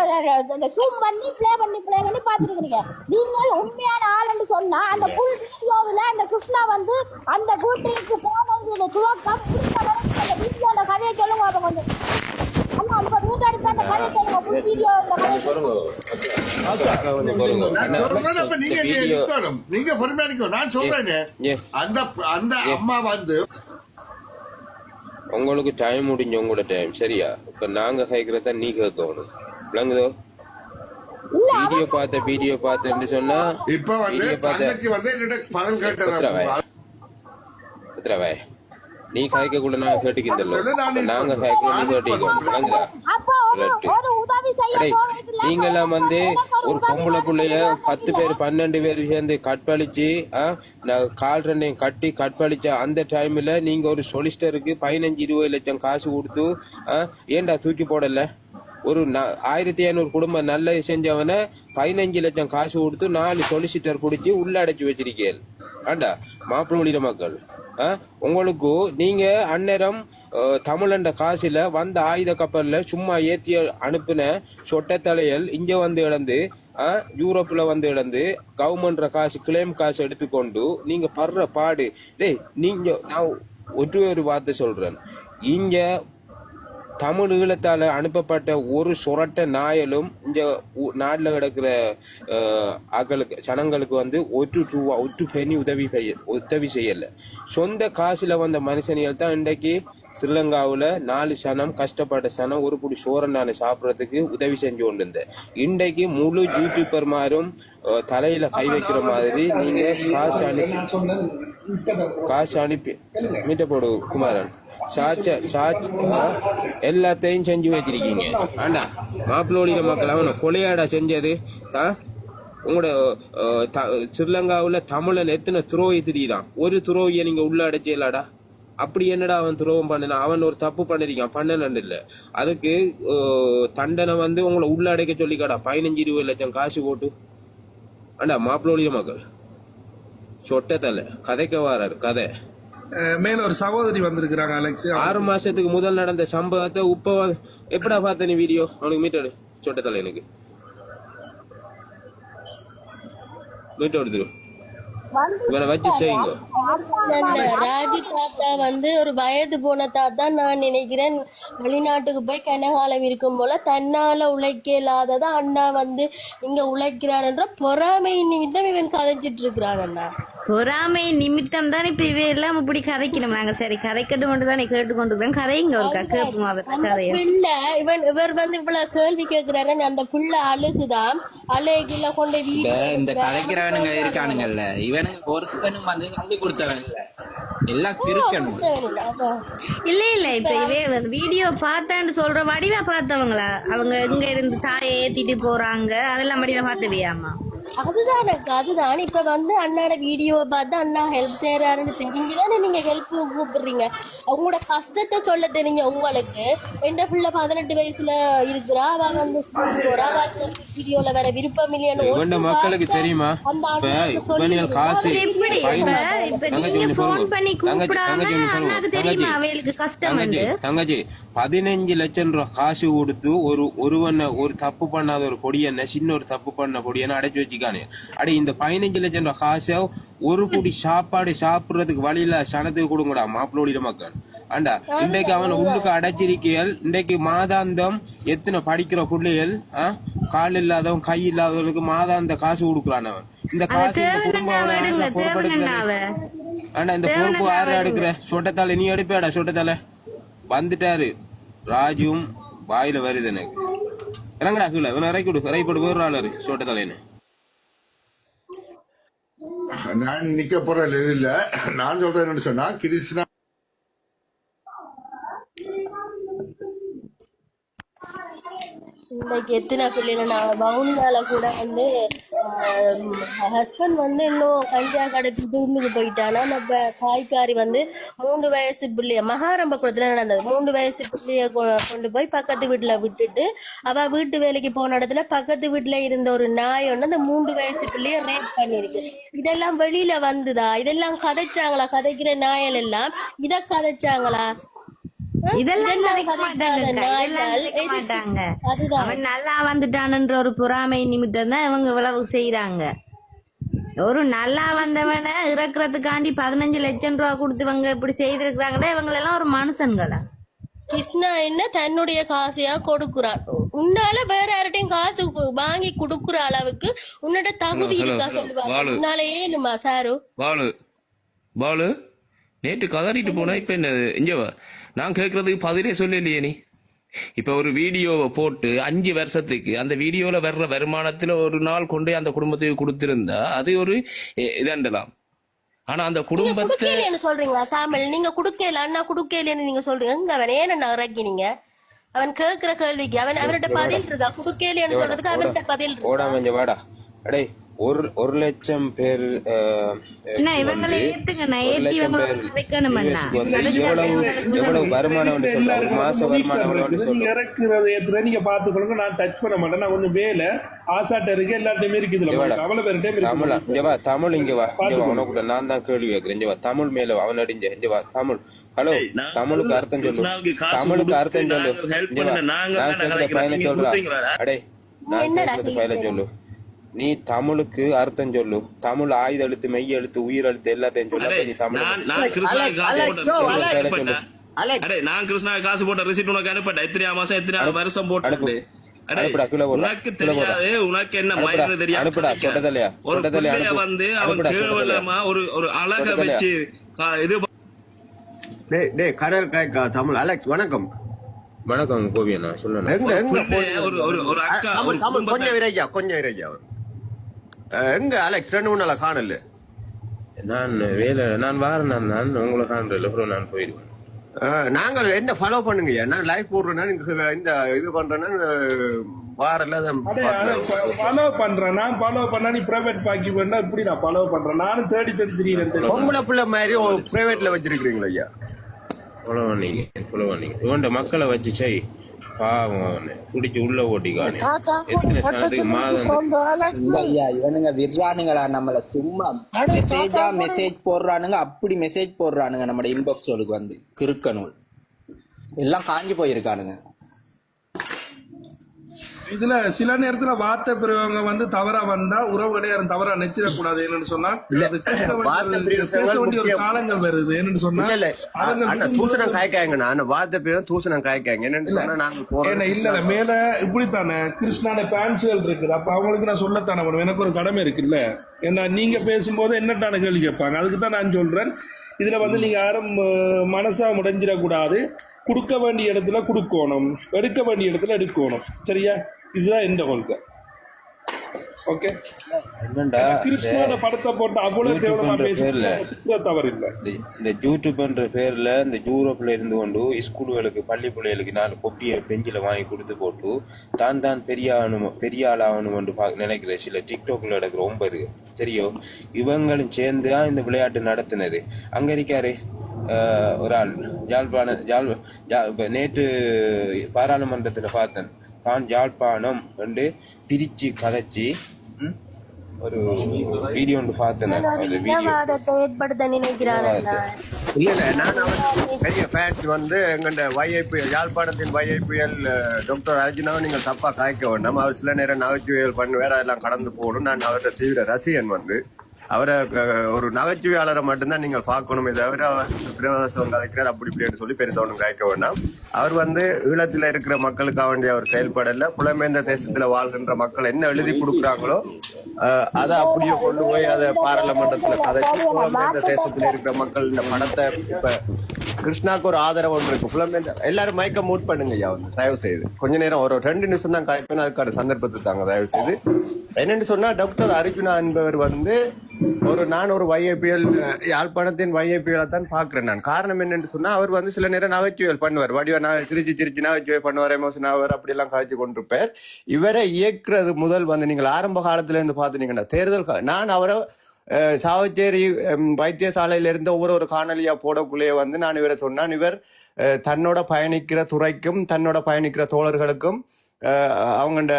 அந்த ஜூம் பண்ணி ப்ளே பண்ணி ப்ளே பண்ணி பார்த்துருக்கீங்க நீங்கள் உண்மையான ஆளுன்னு சொன்னா அந்த ஃபுல் வீடியோவில அந்த கிருஷ்ணா வந்து அந்த வீட்டுக்கு போனது துவக்கம் முடிந்த வரைக்கும் அந்த வீடியோட கதையை சொல்லுங்க அப்ப கொஞ்சம் அண்ணா அந்த வீட்டு அடுத்து அந்த கதையை சொல்லுங்க ஃபுல் வீடியோ இந்த கதையை பொறுங்க. அக்கா, அக்கா, கொஞ்சம் பொறுங்க. நான் அண்ணா, சொல்றேன் அப்ப நீங்க பொறுமையா நான் அந்த அந்த அம்மா வந்து உங்களுக்கு டைம் முடிஞ்ச உங்களோட டைம் சரியா இப்ப நாங்க கேக்குறத நீ கேட்கணும் விளங்குதோ வீடியோ பார்த்த வீடியோ பார்த்தேன்னு சொன்னா இப்ப வந்து பார்த்த பதில் கேட்டதா நீ காய்க்கக்குள்ள நாங்க அப்ப நாங்க காய்க்கணும் நீ கேட்டுக்கோ விளங்குதா? அப்ப ஒரு Correct. ஒரு உதவி செய்ய அடே, போவீங்களா? நீங்கெல்லாம் வந்து ஒரு பொம்பளை புள்ளைய? பத்து பேர் பன்னெண்டு பேர் சேர்ந்து கற்பழிச்சு கால் ரெண்டையும் கட்டி கற்பழிச்ச அந்த டைம்ல நீங்க ஒரு சொலிஸ்டருக்கு பதினஞ்சு இருபது லட்சம் காசு கொடுத்து ஏன்டா தூக்கி போடல? ஒரு ஆயிரத்தி ஐநூறு குடும்பம் நல்லது செஞ்சவன பதினஞ்சு லட்சம் காசு கொடுத்து நாலு சொலிசிட்டர் பிடிச்சி உள்ள அடைச்சு வச்சிருக்கேன் ஆண்டா மாப்பிள்ளை மக்கள். உங்களுக்கு நீங்க அந்நேரம் தமிழண்ட காசுல வந்த ஆயுத கப்பல்ல சும்மா ஏத்தி அனுப்பின சொட்ட தலையல் இங்க வந்து இழந்து ஆ, யூரோப்ல வந்து இழந்து கவர்மெண்ட் காசு கிளைம் காசு எடுத்துக்கொண்டு நீங்க படுற பாடு. டேய் நீங்க நான் ஒற்று ஒரு வார்த்தை சொல்றேன். இங்க தமிழ் அனுப்பப்பட்ட ஒரு சுரட்ட நாயலும் இந்த நாட்டில் கிடக்கிற ஆக்களுக்கு ஜனங்களுக்கு வந்து ஒற்று ரூபா ஒற்று பெனி உதவி செய்ய உதவி செய்யலை. சொந்த காசில் வந்த மனுஷனிகள் தான் இன்றைக்கு ஸ்ரீலங்காவில் நாலு சனம் கஷ்டப்பட்ட சனம் ஒரு புடி நான் சாப்பிட்றதுக்கு உதவி செஞ்சு கொண்டு இருந்தேன் இன்றைக்கு முழு யூடியூப்பர் மாரும் தலையில கை வைக்கிற மாதிரி நீங்க காசு அனுப்பி காசு அனுப்பி மீட்ட போடு குமாரன். சாச்ச சார்ஜ் எல்லாத்தையும் செஞ்சு வச்சிருக்கீங்க. ஆண்டா மாப்பிள்ளோடிய மக்கள் அவனை கொலையாடா செஞ்சது. ஆ? உங்களோட ஸ்ரீலங்காவில் த- ஸ்ரீலங்காவுல தமிழன் எத்தனை துரோகி திரியிறான் ஒரு துரோகியை நீங்க உள்ள அடைச்சிடலாடா. அப்படி என்னடா அவன் துரோகம் பண்ணினா? அவன் ஒரு தப்பு பண்ணிருக்கான் பண்ணலன்னு இல்லை. அதுக்கு தண்டனை வந்து உங்களை உள்ள அடைக்க சொல்லிக்காடா. பதினஞ்சு இருபது லட்சம் காசு போட்டு. ஆண்டா மாப்பிள்ளோடிய மக்கள் சொட்ட தலை கதைக்க வாராரு கதை. மேல ஒரு சகோதரி வந்திருக்கிறாங்க அலெக்ஸ். ஆறு மாசத்துக்கு முதல் நடந்த சம்பவத்தை இப்ப வ- எப்படா பார்த்த நீ வீடியோ அவனுக்கு மீட்டர் சொட்டத்தலை எனக்கு. எடுத்துரு இவனை வச்சு செய்யுங்க. ராஜி தாத்தா வந்து ஒரு வயது போன தாத்தா நான் நினைக்கிறேன். வெளிநாட்டுக்கு போய் கனகாலம் இருக்கும் போல தன்னால உழைக்க இல்லாததா அண்ணா வந்து இங்க உழைக்கிறார் என்ற பொறாமை நிமித்தம் இவன் கதைச்சிட்டு இருக்கிறான் அண்ணா. பொறாமை நிமித்தம் தான் இப்ப இவ எல்லாம் இப்படி கதைக்கணும். நாங்க சரி கதைக்கட்டு மட்டும் தானே கேட்டு கொண்டிருக்கோம் கதைங்க ஒரு கேட்போம் அவர் கதையை? பிள்ளை இவன் இவர் வந்து இவ்வளவு கேள்வி கேட்கிறாரு அந்த புள்ள அழுகுதான். அழுகுல கொண்டு இந்த வீட்டு இந்த கதைக்கிறவனுங்க இருக்கானுங்கல்ல. இவனுங்க ஒருத்தனும் வந்து கண்டி கொடுத்தவன் இல்ல. எல்லாம் திருக்கணும் இல்ல இல்ல இப்ப இவே வீடியோ பார்த்தான்னு சொல்ற வடிவா பார்த்தவங்களா? அவங்க எங்க இருந்து தாயை ஏத்திட்டு போறாங்க. அதெல்லாம் வடிவா பார்த்தவியாமா அதுதான் எனக்கு அதுதான். இப்ப வந்து அண்ணாட வீடியோவை பார்த்து அண்ணா ஹெல்ப் செய்யறாருன்னு தெரிஞ்சுதானே நீங்க ஹெல்ப் கூப்பிடுறீங்க. அவங்களோட கஷ்டத்தை சொல்ல தெரிஞ்ச உங்களுக்கு ரெண்டு பிள்ளை பதினெட்டு வயசுல இருக்கிறா. அவ வந்து ஸ்கூல் போறா. வீடியோல வேற விருப்பம் இல்லையான்னு மக்களுக்கு தெரியுமா? அந்த இப்ப அண்ணாக்கு சொல்லி தங்கச்சி பதினஞ்சு லட்சம் ரூபாய் காசு கொடுத்து ஒரு ஒருவனை ஒரு தப்பு பண்ணாத ஒரு பொடியனை சின்ன ஒரு தப்பு பண்ண பொடியனை அடைச்சு வச்சுக்கானே அடே இந்த பதினஞ்சு லட்சம் காசை ஒரு புடி சாப்பாடு சாப்பிடுறதுக்கு வழியில சனத்துக்கு கொடுங்கடா மாப்பிள்ளோடிய மக்கள். ஆண்டா இன்றைக்கு அவன் உள்ளுக்கு அடைச்சிருக்கைகள் இன்றைக்கு மாதாந்தம் எத்தனை படிக்கிற பிள்ளைகள் கால் இல்லாதவன் கை இல்லாதவனுக்கு மாதாந்த காசு கொடுக்குறான் அவன். இந்த காசு இந்த குடும்பம் பொறுப்படுத்துறது ஆனா இந்த பொறுப்பு யாரு எடுக்கிற? சொட்டத்தால நீ எடுப்பேடா சொட்டத்தால? வந்துட்டாரு. ராஜும் வாயில வருது எனக்கு. இறங்கடா கீழே. இவனை இறக்கி விடு இறக்கி போட்டு வேறு ஆளு சொட்டத்தலைன்னு. நான் நிக்க போற இல்ல. நான் சொல்றேன் என்ன சொன்னா கிருஷ்ணா இன்னைக்கு எத்தனை பிள்ளைங்க நான் பவுனியால கூட வந்து ஹஸ்பண்ட் வந்து இன்னும் கஞ்சா கடத்திட்டு உள்ளுக்கு போயிட்டானா? நம்ம தாய்க்காரி வந்து மூணு வயசு பிள்ளைய மகாரம்ப குளத்துல நடந்தது. மூணு வயசு பிள்ளைய கொ- கொண்டு போய் பக்கத்து வீட்டுல விட்டுட்டு அவ வீட்டு வேலைக்கு போன இடத்துல பக்கத்து வீட்டுல இருந்த ஒரு நாய் ஒன்று அந்த மூன்று வயசு பிள்ளைய ரேப் பண்ணிருக்கு. இதெல்லாம் வெளியில வந்துதா? இதெல்லாம் கதைச்சாங்களா? கதைக்கிற நாயல் எல்லாம் இத கதைச்சாங்களா? இதெல்லாம் மாட்டாங்க. இதெல்லாம் மாட்டாங்க. அவன் நல்லா வந்துட்டானுன்ற ஒரு பொறாமை நிமித்தம் தான் இவங்க இவ்வளவு செய்யறாங்க ஒரு நல்லா வந்தவனை இறக்குறதுக்காண்டி பதினஞ்சு லட்சம் ரூபா கொடுத்து இவங்க இப்படி செய்திருக்கிறாங்கன்னா இவங்களெல்லாம் ஒரு மனுஷன்களா? கிருஷ்ணா என்ன தன்னுடைய காசையா கொடுக்குறான்? உன்னால வேற யார்கிட்டயும் காசு வாங்கி கொடுக்குற அளவுக்கு உன்னோட தகுதி இருக்கா சொல்லுவாங்க உன்னால ஏனுமா சாரு? பாலு பாலு நேற்று கதறிட்டு போனா இப்ப என்ன? இங்க வா. நான் கேட்கறதுக்கு பதிலே சொல்லலையே நீ. இப்ப ஒரு வீடியோவை போட்டு அஞ்சு வருஷத்துக்கு அந்த வீடியோல வர்ற வருமானத்துல ஒரு நாள் கொண்டு அந்த குடும்பத்துக்கு கொடுத்திருந்தா அது ஒரு இதாண்டலாம். ஆனா அந்த குடும்பத்தை சொல்றீங்களா தமிழ் நீங்க குடுக்கல அண்ணா குடுக்கலன்னு நீங்க சொல்றீங்க. எங்க அவன் ஏன் நான் இறக்கினீங்க அவன் கேக்குற கேள்விக்கு அவன் அவன்கிட்ட பதில் இருக்கா? குடுக்கலைன்னு சொல்றதுக்கு அவன்கிட்ட பதில் இருக்கா? ஒரு ஒரு லட்சம் பேர் பேர் எவ்வளவு வருமானம் வந்து சொல்ற ஒரு மாச வருமானம் இறக்குறது ஏத்துறது நீங்க பாத்துக்கொள்ளுங்க நான் டச் பண்ண மாட்டேன். நான் கொஞ்சம் வேலை ஆசாட்ட இருக்கு எல்லாத்தையுமே இருக்குது. அவ்வளவு பேர்கிட்ட தமிழா இருக்கு. இங்க வா தமிழ் இங்க வா இங்க வா. உனக்குள்ள நான் தான் கேள்வி கேட்கிறேன். இங்க வா தமிழ் மேல வா. அவன் அடிஞ்ச இங்க வா தமிழ். ஹலோ தமிழுக்கு அர்த்தம் சொல்லு. தமிழுக்கு அர்த்தம் சொல்லு. நான் தானே கேட்கிற கதைக்கிறோம். பையனை நீங்க சொல்றா. கொடுத்தீங்களாடா? அடே நான் என்னடா கேட்கறது சொல்லு. நீ தமிழுக்கு அர்த்தம் சொல்லு. தமிழ் ஆயுத எழுத்து மெய் எழுத்து உயிர் எழுத்து எல்லாத்தையும் சொல்லு. நீ தமிழ் நான் கிருஷ்ணாவுக்கு காசு போட்ட ரிசிப்ட் உனக்கு அனுப்பிட்டேன். எத்தனை மாசம் எத்தனை வருஷம் போட்டு. உனக்கு. தெரியாது. உனக்கு என்ன மயிறு தெரியாது. ஒரு பிள்ளைய. வந்து அவன் கேவலமா ஒரு ஒரு அழக. வச்சு கா- இது டேய் டேய் கடல் காய்க்கா தமிழ். அலெக்ஸ் வணக்கம். வணக்கம் எங்க பிள்ளைய ஒரு ஒரு அக்கா கொஞ்சம் விரையா கொஞ்சம் விரையா எங்க அலெக்ஸ் ரெண்டு மூணு நாளா காணல. நான் வேலை நான் வாரேன் நான் நான் உங்களை காண்றேன் அப்புறம் நான் போயிடுவேன். நாங்கள் என்ன ஃபாலோ பண்ணுங்க நான் லைவ் போடுறேன்னா இந்த இந்த இது பண்றேன்னா வாரல ஃபாலோ பண்றேன் நான் ஃபாலோ பண்ணா நீ பிரைவேட் பாக்கி பண்ணா இப்படி நான் ஃபாலோ பண்றேன்? நானும் தேடி தேடி திரியிறேன் பொம்பளை பிள்ளை மாதிரி பிரைவேட்ல வச்சிருக்கீங்களா ஐயா? கொலை பண்ணீங்க கொலை பண்ணீங்க. இவன்ட மக்களை வச்சு செய். பாவம் அவனை. குடிச்சு உள்ள ஓட்டிக்கானே எத்தனை சனத்துக்கு மாதம் ஐயா இவனுங்க விடுறானுங்களா நம்மள சும்மா மெசேஜா மெசேஜ் போடுறானுங்க அப்படி மெசேஜ் போடுறானுங்க நம்ம இன்பாக்ஸோடுக்கு வந்து கிறுக்கனூல் எல்லாம் காஞ்சி போயிருக்கானுங்க. இதுல சில நேரத்துல வார்த்தை பெறுவவங்க வந்து தவறா வந்தா உறவுகளே யாரும் தவறா நெச்சிடக்கூடாது என்னன்னு சொன்னா வேண்டிய- ஒரு. காலங்கள் வருது என்னன்னு சொன்னா இல்ல தூசணம் காய்க்காங்க நான் வார்த்தை பேரும் தூசணம் காய்க்காங்க என்னன்னு சொன்னா நாங்க போறோம். இல்ல இல்ல, மேல இப்படித்தானே கிருஷ்ணான பேன்ஸ்கள் இருக்குது. அப்ப அவங்களுக்கு நான் சொல்லத்தானே வேணும் எனக்கு ஒரு கடமை இருக்குல்ல. ஏன்னா நீங்க பேசும்போது என்னட்டான கேள்வி கேட்பாங்க. அதுக்கு தான் நான் சொல்றேன். இதுல வந்து நீங்க யாரும் மனசா முடைஞ்சிடக்கூடாது கொடுக்க வேண்டிய இடத்துல கொடுக்கணும். எடுக்க வேண்டிய இடத்துல எடுக்கணும். சரியா? இதுதான் எந்த கொள்கை. ஓகே கிருஷ்ணோட படத்தை போட்டு அவ்வளவு பேர்ல பேசுறது தவறு இல்லை. இந்த- இந்த யூடியூப்ன்ற பேர்ல இந்த யூரோப்ல இருந்து கொண்டு ஸ்கூல்களுக்கு பள்ளி பிள்ளைகளுக்கு நாலு கொப்பியை பெஞ்சில வாங்கி கொடுத்து போட்டு தான் தான் பெரிய ஆகணும் பெரிய ஆள் ஆகணும் நினைக்கிற சில டிக்டாக்ல நடக்கிற ஒன்பது சரியோ இவங்களும் சேர்ந்து தான் இந்த விளையாட்டு நடத்தினது. அங்க இருக்காரு ஒரு ஆள். யா- இப்ப நேற்று பாராளுமன்றத்துல பார்த்தேன். தான் யாழ்ப்பாணம் வந்து பிரிச்சு கதைச்சு ஒரு வீடியோ ஒன்று பார்த்தேன் நான். அந்த வீடியோ ஏற்படுத்த இல்ல இல்ல நான் பெரிய ஃபேன்ஸ் வந்து எங்கண்ட வைஐபிஎல் யாழ்ப்பாணத்தின் வைஐபிஎல் டாக்டர் அர்ஜுனாவை நீங்கள் தப்பா காய்க்க வேண்டாம். அவர் சில நேரம் நகைச்சுவைகள் பண்ணுவார் அதெல்லாம் கடந்து போகணும். நான் அவரோட தீவிர ரசிகன் வந்து. அவரை ஒரு நகைச்சுவையாளரை மட்டும்தான் நீங்கள் பார்க்கணுமே தவிர பிரதேசம் கதைக்கிறார் அப்படி இப்படின்னு சொல்லி பெருசாக ஒன்றும் காய்க்க வேண்டாம். அவர் வந்து ஈழத்தில் இருக்கிற மக்களுக்காக வேண்டிய அவர் செயல்படல புலமேந்த தேசத்தில் வாழ்கின்ற மக்கள் என்ன எழுதி கொடுக்குறாங்களோ அதை அப்படியே கொண்டு போய் அதை பாராளுமன்றத்தில் கதைச்சு புலமேந்த தேசத்தில் இருக்கிற மக்கள் இந்த படத்தை இப்போ கிருஷ்ணாக்கு ஒரு ஆதரவு ஒன்று இருக்கு. புலமேந்த எல்லாரும் மயக்க மூட் பண்ணுங்க ஐயா வந்து தயவு செய்து. கொஞ்ச நேரம் ஒரு ரெண்டு நிமிஷம் தான் கலைப்பேன் அதுக்கான சந்தர்ப்பத்தை தாங்க தயவு செய்து. என்னன்னு சொன்னா டாக்டர் அர்ஜுனா என்பவர் வந்து ஒரு நான் ஒரு வைஐபிஎல் யாழ்ப்பாணத்தின் YAPL தான் பாக்குறேன் நான். காரணம் என்னன்னு சொன்னா அவர் வந்து சில நேரம் நகைச்சுவைகள் பண்ணுவார். வடிவ நான் சிரிச்சு சிரிச்சு நகைச்சுவை பண்ணுவார் எமோஷன் ஆவார் அப்படி எல்லாம் காய்ச்சி கொண்டிருப்பார். இவரை இயக்குறது முதல் வந்து நீங்கள் ஆரம்ப காலத்துல இருந்து பாத்துனீங்கன்னா தேர்தல் நான் அவரை அஹ், சாவச்சேரி வைத்தியசாலையில இருந்து ஒவ்வொரு ஒரு காணொலியா போடக்குள்ளேயே வந்து நான் இவரை சொன்னான். இவர் தன்னோட பயணிக்கிற துறைக்கும் தன்னோட பயணிக்கிற தோழர்களுக்கும் அவங்கண்ட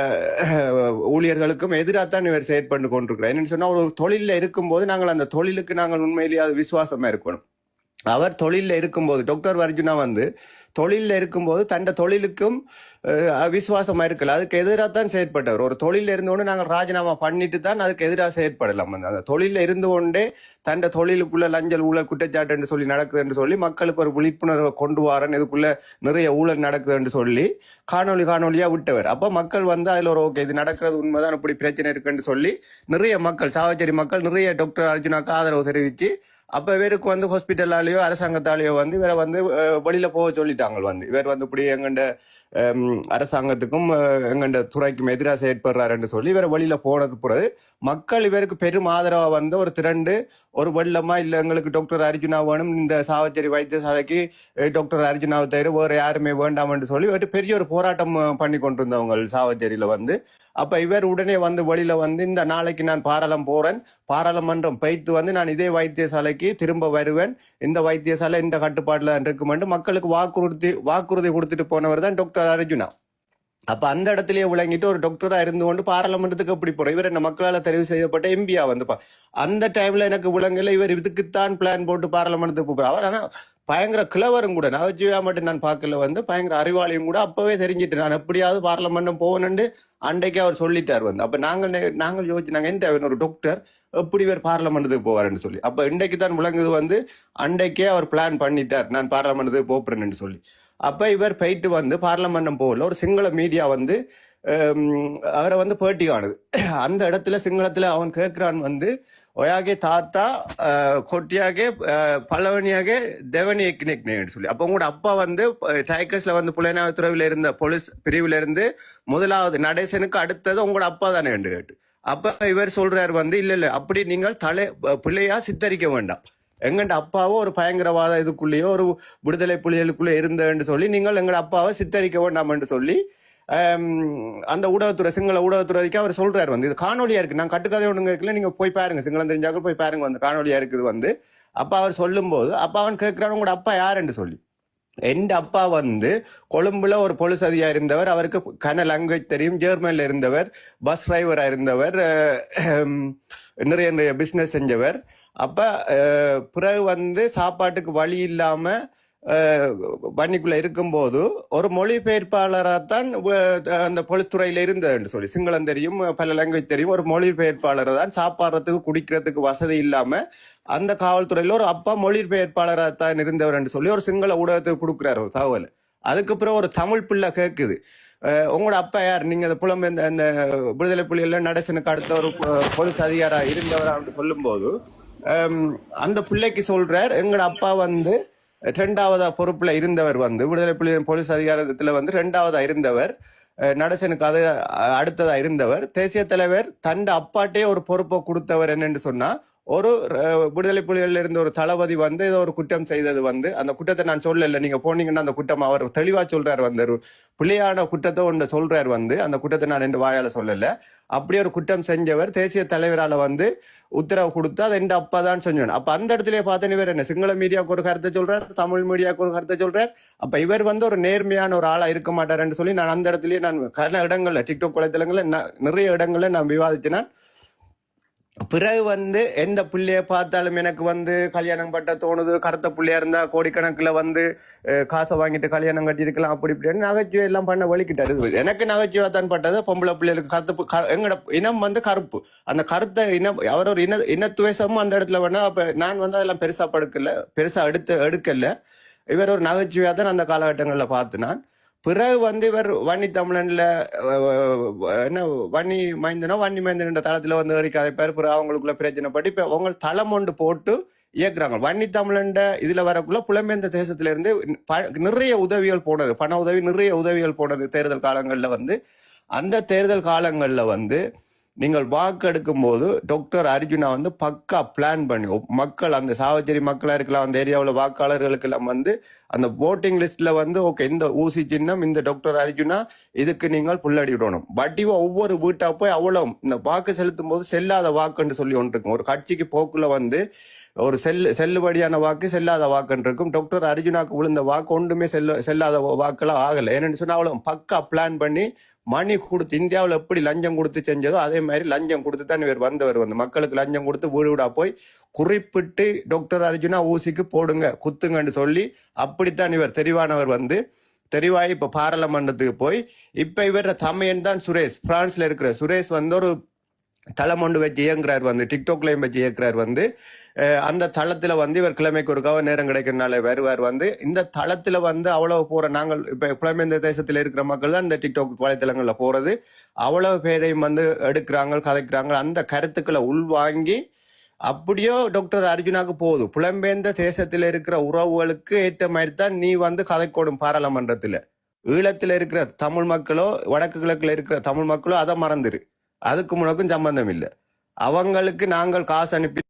ஊழியர்களுக்கும் எதிராக தான் இவர் செயற்பட்டு கொண்டிருக்கிறார். என்னன்னு சொன்னா ஒரு தொழில இருக்கும்போது நாங்கள் அந்த தொழிலுக்கு நாங்கள் உண்மையிலேயே அது விசுவாசமா இருக்கணும். அவர் தொழிலில் இருக்கும்போது டாக்டர் வர்ஜுனா வந்து தொழிலில் இருக்கும்போது தன்ட தொழிலுக்கும் விசுவாசமா இருக்கல. அதுக்கு எதிராக தான் செயற்பட்டவர். ஒரு தொழிலில் இருந்தோண்டு நாங்கள் ராஜினாமா பண்ணிட்டு தான் அதுக்கு எதிராக செயற்படலாம். அந்த- அந்த தொழிலில் இருந்து கொண்டே தண்ட தொழிலுக்குள்ள லஞ்சல் ஊழல் குற்றச்சாட்டு என்று சொல்லி நடக்குதுன்னு சொல்லி மக்களுக்கு ஒரு விழிப்புணர்வை கொண்டு வரேன் இதுக்குள்ள நிறைய ஊழல் நடக்குது என்று சொல்லி காணொலி காணொலியா விட்டவர். அப்ப மக்கள் வந்து அதுல ஒரு ஓகே இது நடக்கிறது உண்மைதான் இப்படி பிரச்சனை இருக்குன்னு சொல்லி நிறைய மக்கள் சாவச்சேரி மக்கள் நிறைய டாக்டர் அர்ஜுனாக்கு ஆதரவு தெரிவிச்சு அப்ப இவருக்கு வந்து ஹாஸ்பிட்டலாலேயோ அரசாங்கத்தாலேயோ வந்து இவரை வந்து வெளியில போக சொல்லிட்டாங்க வந்து. இவர் வந்து இப்படி எங்கண்ட அரசாங்கத்துக்கும் எங்கண்ட துறைக்கும் எதிராக செயற்படுறாருன்னு சொல்லி இவரை வெளியில போனது பிறகு மக்கள் இவருக்கு பெரும் ஆதரவா வந்து ஒரு திரண்டு ஒரு வெள்ளமா இல்ல எங்களுக்கு டாக்டர் அர்ஜுனா வேணும் இந்த சாவச்சேரி வைத்தியசாலைக்கு டாக்டர் அர்ஜுனாவை தவிர வேற யாருமே வேண்டாம் என்று சொல்லி ஒரு பெரிய ஒரு போராட்டம் பண்ணி கொண்டிருந்தவங்க சாவச்சேரியில வந்து. அப்ப இவர் உடனே வந்து வெளியில வந்து இந்த நாளைக்கு நான் பாராளம் போறேன். பாராளுமன்றம் பைத்து வந்து நான் இதே வைத்தியசாலைக்கு திரும்ப வருவேன். இந்த வைத்தியசாலை இந்த கட்டுப்பாட்டுல இருக்குமென்று மக்களுக்கு வாக்குறுதி வாக்குறுதி கொடுத்துட்டு போனவர் தான் டாக்டர் அர்ஜுனா. அப்ப அந்த இடத்துலயே விளங்கிட்டு ஒரு டாக்டரா இருந்து கொண்டு பாராளுமன்றத்துக்கு அப்படி போறோம்? இவர் என்ன மக்களால் தெரிவு செய்யப்பட்ட எம்பியா வந்துப்பா அந்த டைம்ல எனக்கு விளங்கல இவர் இதுக்குத்தான் பிளான் போட்டு பாராளுமன்றத்துக்கு போறார். அவர் ஆனா பயங்கர கிளவரும் கூட நகைச்சுவையா மட்டும் நான் பார்க்கல வந்து பயங்கர அறிவாளியும் கூட அப்பவே தெரிஞ்சிட்டு நான் எப்படியாவது பாராளுமன்றம் போகணும்னு அன்றைக்கு அவர் சொல்லிட்டார் வந்து. அப்ப நாங்கள் நாங்கள் யோசிச்சு என்ன ஒரு டாக்டர் எப்படி இவர் பாராளுமன்றத்துக்கு போவாருன்னு சொல்லி. அப்ப இன்றைக்கு தான் விளங்குது வந்து அன்றைக்கே அவர் பிளான் பண்ணிட்டார் நான் பாராளுமன்றத்துக்கு போப்புறேன்னு சொல்லி. அப்போ இவர் போயிட்டு வந்து பார்லமெண்டம் போகல ஒரு சிங்கள மீடியா வந்து அவரை வந்து பேட்டி காணுது. அந்த இடத்துல சிங்களத்தில் அவன் கேட்குறான் வந்து ஒயாகே தாத்தா கொட்டியாகே அஹ், பல்லவனியாகே தேவனி எக்னிக்னேன்னு சொல்லி. அப்போ உங்களோட அப்பா வந்து டைக்கஸ்ல வந்து புலனாய்வு துறையில இருந்த போலீஸ் பிரிவில் இருந்து முதலாவது நடேசனுக்கு அடுத்தது உங்களோட அப்பா தானே என்று கேட்டு. அப்ப இவர் சொல்றாரு வந்து இல்ல இல்ல அப்படி நீங்கள் தலை பிள்ளையா சித்தரிக்க வேண்டாம். எங்கண்ட அப்பாவோ ஒரு பயங்கரவாத இதுக்குள்ளேயோ ஒரு விடுதலை புலிகளுக்குள்ளே இருந்தேன்னு சொல்லி நீங்கள் எங்கட அப்பாவை சித்தரிக்க வேண்டாம்னு சொல்லி அந்த ஊடகத்துறை சிங்கள ஊடகத்துறைக்கு அவர் சொல்றாரு வந்து. இது காணொலியா இருக்கு. நான் கட்டுக்கதை ஒன்று கேட்கல. நீங்க போய் பாருங்க. சிங்களம் தெரிஞ்சாக்கள் போய் பாருங்க. வந்து காணொலியா இருக்குது வந்து. அப்பா அவர் சொல்லும்போது அப்பா அவன் கேட்கிறான் உங்களோட அப்பா யாருன்னு சொல்லி. எந்த அப்பா வந்து கொழும்புல ஒரு போலீஸ் அதிகாரி இருந்தவர். அவருக்கு கன லாங்குவேஜ் தெரியும். ஜெர்மனில் இருந்தவர். பஸ் டிரைவரா இருந்தவர். நிறைய நிறைய பிசினஸ் செஞ்சவர். அப்போ பிறகு வந்து சாப்பாட்டுக்கு வழி இல்லாமல் பண்ணிக்குள்ளே வன்னிக்குள்ள இருக்கும்போது ஒரு மொழிபெயர்ப்பாளராக தான் அந்த பொலித்துறையில இருந்ததுன்னு சொல்லி சிங்களம் தெரியும் பல லாங்குவேஜ் தெரியும். ஒரு மொழிபெயர்ப்பாளரை தான் சாப்பாடுறதுக்கு குடிக்கிறதுக்கு வசதி இல்லாமல் அந்த காவல்துறையில் ஒரு அப்பா மொழிபெயர்ப்பாளராக தான் இருந்தவர் சொல்லி ஒரு சிங்கள ஊடகத்துக்கு கொடுக்குறாரு தகவல். அதுக்கு பிறகு ஒரு தமிழ் பிள்ளை கேட்குது. உங்களோட அப்பா யார்? நீங்க அந்த புலம்பெயர்ந்த அந்த விடுதலை புலிகள் நடேசனுக்கு அடுத்த ஒரு போ- போலீஸ் அதிகாரா இருந்தவர் அப்படின்னு சொல்லும்போது அந்த பிள்ளைக்கு சொல்றார் எங்களோட அப்பா வந்து ரெண்டாவதா பொறுப்புல இருந்தவர் வந்து விடுதலை புலிகள் போலீஸ் அதிகாரத்துல வந்து ரெண்டாவதா இருந்தவர் நடசனுக்கு அது அடுத்ததா இருந்தவர். தேசிய தலைவர் தண்ட அப்பாட்டே ஒரு பொறுப்பை கொடுத்தவர் என்னன்னு சொன்னா ஒரு விடுதலை புலிகள் இருந்த ஒரு தளபதி வந்து ஏதோ ஒரு குற்றம் செய்தது வந்து அந்த குற்றத்தை நான் சொல்லல நீங்க போனீங்கன்னா அந்த குற்றம் அவர் தெளிவா சொல்றாரு வந்து ஒரு பிள்ளையான குற்றத்தை ஒன்று சொல்றாரு வந்து அந்த குற்றத்தை நான் ரெண்டு வாயால சொல்லல. அப்படி ஒரு குற்றம் செஞ்சவர் தேசிய தலைவரால் வந்து உத்தரவு கொடுத்து அதை எந்த அப்பா தான் செஞ்சோம் அப்போ அந்த இடத்துல பார்த்தேன் இவர் என்ன? சிங்கள மீடியாவுக்கு ஒரு கருத்தை சொல்றார் தமிழ் மீடியாவுக்கு ஒரு கருத்தை சொல்றார். அப்போ இவர் வந்து ஒரு நேர்மையான ஒரு ஆளாக இருக்க மாட்டார்ன்னு சொல்லி நான் அந்த இடத்துலயே நான் கல இடங்களில் டிக்டாக் வலைத்தளங்களில் நான் நிறைய இடங்களில் நான் விவாதிச்சேன் பிறகு வந்து எந்த புள்ளைய பார்த்தாலும் எனக்கு வந்து கல்யாணம் பட்ட தோணுது கருத்த புள்ளையா இருந்தா கோடிக்கணக்கில் வந்து காசை வாங்கிட்டு கல்யாணம் கட்டியிருக்கலாம் அப்படி இப்படின்னு நகைச்சுவை எல்லாம் பண்ண வலிக்கிட்டாரு எனக்கு நகைச்சுவை தான் பட்டது. பொம்பளை பிள்ளைகளுக்கு கருத்து க- எங்கட இனம் வந்து கருப்பு. அந்த கருத்தை இனம் அவர் ஒரு இன இனத்துவேசமும் அந்த இடத்துல வேணா அப்ப நான் வந்து அதெல்லாம் பெருசா படுக்கல பெருசா எடுத்து எடுக்கல. இவர் ஒரு நகைச்சுவையா தான் அந்த காலகட்டங்களில் பார்த்து நான். பிறகு வந்து இவர் வன்னி தமிழன்ல என்ன வன்னி மைந்தனோ வன்னி மைந்தன் என்ற தளத்துல வந்து ஏறி கதைப்பார். பிறகு அவங்களுக்குள்ள பிரச்சனை பட்டு இப்ப அவங்க தளம் ஒன்று போட்டு இயக்குறாங்க. வன்னி தமிழண்ட இதுல வரக்குள்ள புலம்பெயர்ந்த தேசத்துல இருந்து ப- நிறைய உதவிகள் போனது. பண உதவி நிறைய உதவிகள் போனது தேர்தல் காலங்கள்ல வந்து. அந்த தேர்தல் காலங்கள்ல வந்து நீங்கள் வாக்கு எடுக்கும் போது டாக்டர் அர்ஜுனா வந்து பக்கா பிளான் பண்ணி மக்கள் அந்த சாவச்சேரி மக்களா இருக்கலாம் அந்த ஏரியாவில் வாக்காளர்களுக்கு எல்லாம் வந்து அந்த போட்டிங் லிஸ்ட்ல வந்து ஓகே இந்த ஊசி சின்னம் இந்த டாக்டர் அர்ஜுனா இதுக்கு நீங்கள் புள்ளடி விடணும். வட்டி ஒவ்வொரு வீட்டா போய் அவ்வளவு. இந்த வாக்கு செலுத்தும் போது செல்லாத வாக்குன்னு சொல்லி ஒன்று இருக்கும். ஒரு கட்சிக்கு போக்குல வந்து ஒரு செல் செல்லுபடியான வாக்கு செல்லாத வாக்குன்னு இருக்கும். டாக்டர் அர்ஜுனாக்கு விழுந்த வாக்கு ஒன்றுமே செல்ல செல்லாத வாக்கெல்லாம் ஆகல. ஏன்னு சொன்னா அவ்வளவு பக்கா பிளான் பண்ணி மணி கொடுத்து இந்தியாவில் எப்படி லஞ்சம் கொடுத்து செஞ்சதோ அதே மாதிரி லஞ்சம் கொடுத்து தான் இவர் வந்தவர் வந்து. மக்களுக்கு லஞ்சம் கொடுத்து வீடு வீடா போய் குறிப்பிட்டு டாக்டர் அர்ஜுனா ஊசிக்கு போடுங்க குத்துங்கன்னு சொல்லி அப்படித்தான் இவர் தெரிவானவர் வந்து. தெரிவாய் இப்போ பாராளுமன்றத்துக்கு போய் இப்போ இவர தமையன் தான் சுரேஷ். பிரான்ஸ்ல இருக்கிற சுரேஷ் வந்து ஒரு தளம் ஒன்று வச்சு இயங்குறார் வந்து டிக்டாக்லையும் வச்சு இயக்குறார் வந்து. அந்த தளத்துல வந்து இவர் கிழமைக்கு ஒருக்காக நேரம் கிடைக்கிறனால வருவார் வந்து. இந்த தளத்துல வந்து அவ்வளவு போற நாங்கள் இப்ப இந்த தேசத்துல இருக்கிற மக்கள் தான் இந்த டிக்டாக் வலைத்தளங்கள்ல போறது. அவ்வளவு பேரையும் வந்து எடுக்கிறாங்க கதைக்கிறாங்க. அந்த கருத்துக்களை உள்வாங்கி அப்படியோ டாக்டர் அர்ஜுனாக்கு போகுது புலம்பெயர்ந்த தேசத்தில் இருக்கிற உறவுகளுக்கு ஏற்ற மாதிரி தான் நீ வந்து கதைக்கோடும் பாராளுமன்றத்தில். ஈழத்தில் இருக்கிற தமிழ் மக்களோ வடக்கு கிழக்கில் இருக்கிற தமிழ் மக்களோ அதை மறந்துரு. அதுக்கு உனக்கும் சம்பந்தம் இல்லை. அவங்களுக்கு நாங்கள் காசு அனுப்பி